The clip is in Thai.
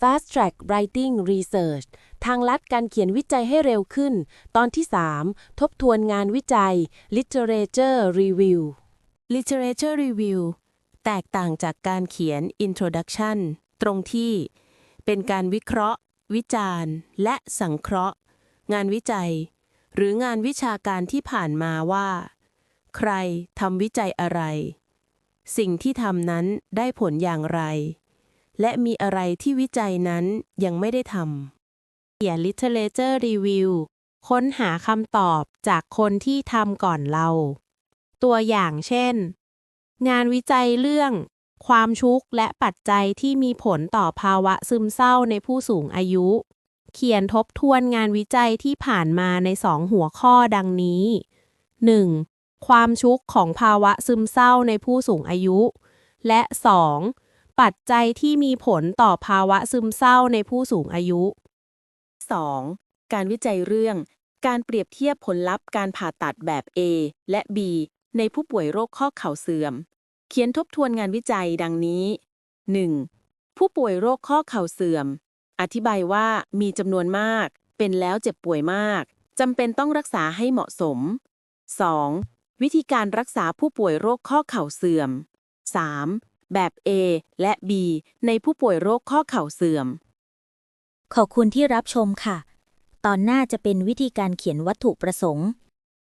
Fast Track Writing Research ทางลัดการเขียนวิจัยให้เร็วขึ้น ตอนที่ 3 ทบทวนงานวิจัย Literature Review Literature Review แตกต่างจากการเขียน Introduction ตรงที่ เป็นการวิเคราะห์ วิจารณ์ และสังเคราะห์ งานวิจัย หรืองานวิชาการที่ผ่านมาว่า ใครทำวิจัยอะไร สิ่งที่ทำนั้นได้ผลอย่างไร และมีอะไรที่วิจัยนั้นยังไม่ได้ทำเขียน Literature Review ค้นหาคำตอบจากคนที่ทำก่อนเรา ตัวอย่างเช่น งานวิจัยเรื่อง ความชุกและปัจจัยที่มีผลต่อภาวะซึมเศร้าในผู้สูงอายุ เขียนทบทวนงานวิจัยที่ผ่านมาในสองหัวข้อดังนี้ 1. ความชุกข์ของภาวะซึมเศร้าในผู้สูงอายุ และ 2. ปัจจัยที่มีผลต่อภาวะซึมเศร้าในผู้สูงอายุ 2. การวิจัยเรื่อง การเปรียบเทียบผลลัพธ์การผ่าตัดแบบ A และ B ในผู้ป่วยโรคข้อเข่าเสื่อม เขียนทบทวนงานวิจัยดังนี้ 1. ผู้ป่วยโรคข้อเข่าเสื่อม อธิบายว่ามีจำนวนมาก เป็นแล้วเจ็บป่วยมากจำเป็นต้องรักษาให้เหมาะสม 2. วิธีการรักษาผู้ป่วยโรคข้อเข่าเสื่อม 3. แบบ A และ B ในผู้ป่วยโรคข้อเข่าเสื่อม ขอบคุณที่รับชมค่ะ ตอนหน้าจะเป็นวิธีการเขียนวัตถุประสงค์